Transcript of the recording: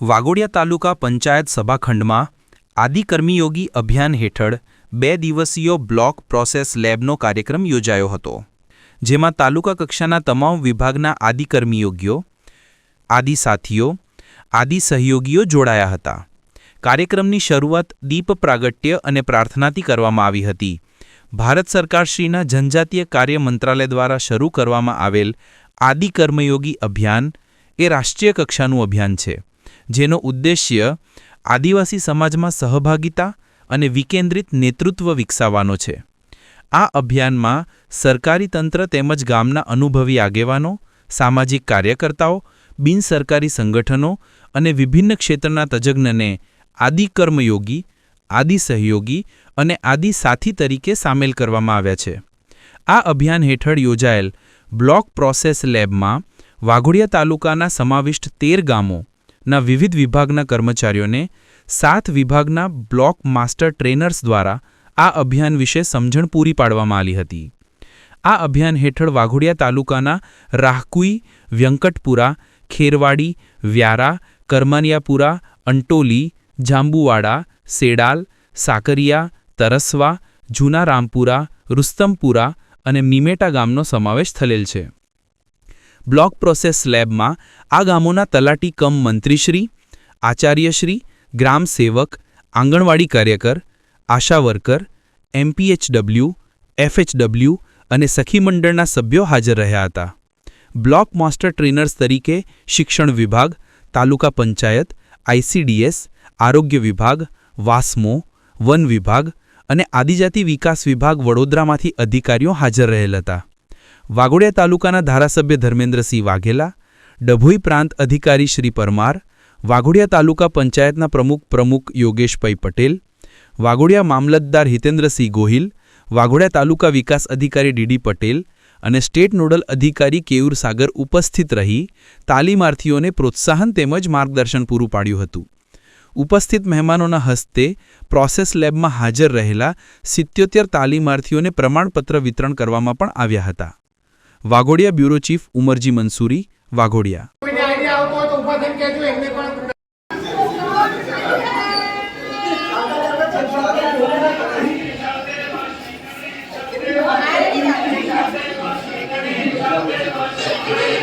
વાગોડિયા તાલુકા પંચાયત સભાખંડમાં આદિ કર્મયોગી અભિયાન હેઠળ બે દિવસીય બ્લોક પ્રોસેસ લેબનો કાર્યક્રમ યોજાયો હતો, જેમાં તાલુકા કક્ષાના તમામ વિભાગના આદિ આદિ સાથીઓ, આદિ સહયોગીઓ જોડાયા હતા. કાર્યક્રમની શરૂઆત દીપ પ્રાગટ્ય અને પ્રાર્થનાથી કરવામાં આવી હતી. ભારત સરકારશ્રીના જનજાતીય કાર્ય મંત્રાલય દ્વારા શરૂ કરવામાં આવેલ આદિ કર્મયોગી અભિયાન એ રાષ્ટ્રીય કક્ષાનું અભિયાન છે. જેનો ઉદ્દેશ્ય આદિવાસી સમાજમાં સહભાગિતા અને વિકેન્દ્રિત નેતૃત્વ વિકસાવવાનો છે. આ અભિયાનમાં સરકારી તંત્ર તેમજ ગામના અનુભવી આગેવાનો, સામાજિક કાર્યકર્તાઓ બિનસરકારી સંગઠનો અને વિભિન્ન ક્ષેત્રના તજજ્ઞને આદિ કર્મયોગી, આદિ સહયોગી અને આદિ સાથી તરીકે સામેલ કરવામાં આવ્યા છે. આ અભિયાન હેઠળ યોજાયેલ બ્લોક પ્રોસેસ લેબમાં વાઘોડિયા તાલુકાના સમાવિષ્ટ તેર ગામોના વિવિધ વિભાગના કર્મચારીઓને સાત વિભાગના બ્લોક માસ્ટર ટ્રેનર્સ દ્વારા આ અભિયાન વિશે સમજણ પૂરી પાડવામાં આવી હતી. આ અભિયાન હેઠળ વાઘોડિયા તાલુકાના રાહકુઈ વ્યંકટપુરા ખેરવાડી, વ્યારા, કરમાનિયાપુરા, અંટોલી, જાંબુવાડા, સેડાલ, સાકરિયા, તરસવા જૂના રામપુરા રુસ્તમપુરા અને મીમેટા ગામનો સમાવેશ થયેલ છે. બ્લોક પ્રોસેસ લેબમાં આ ગામોના તલાટી કમ મંત્રીશ્રી, આચાર્યશ્રી, ગ્રામ સેવક, આંગણવાડી કાર્યકર, આશા વર્કર, એમપીએચડબલ્યુ, એફએચડબલ્યુ અને સખી મંડળના સભ્યો હાજર રહ્યા હતા. બ્લોક માસ્ટર ટ્રેનર્સ તરીકે શિક્ષણ વિભાગ, તાલુકા પંચાયત, આઈસીડીએસ, આરોગ્ય વિભાગ, વાસ્મો, વન વિભાગ અને આદિજાતિ વિકાસ વિભાગ વડોદરામાંથી અધિકારીઓ હાજર રહેલ હતા. વાઘોડિયા તાલુકાના ધારાસભ્ય ધર્મેન્દ્રસિંહ વાઘેલા, ડભોઈ પ્રાંત અધિકારી શ્રી પરમાર વાઘોડિયા તાલુકા પંચાયતના પ્રમુખ પ્રમુખ યોગેશભાઈ પટેલ વાઘોડિયા મામલતદાર હિતેન્દ્રસિંહ ગોહિલ વાઘોડિયા તાલુકા વિકાસ અધિકારી ડીડી પટેલ અને સ્ટેટ નોડલ અધિકારી કેયુર સાગર ઉપસ્થિત રહી તાલીમાર્થીઓને પ્રોત્સાહન તેમજ માર્ગદર્શન પૂરું પાડ્યું હતું. ઉપસ્થિત મહેમાનોના હસ્તે પ્રોસેસ લેબમાં હાજર રહેલા સિત્યોતેર તાલીમાર્થીઓને પ્રમાણપત્ર વિતરણ કરવામાં પણ આવ્યા હતા. Vaghodia bureau chief Umarji Mansuri Vaghodia Yeah.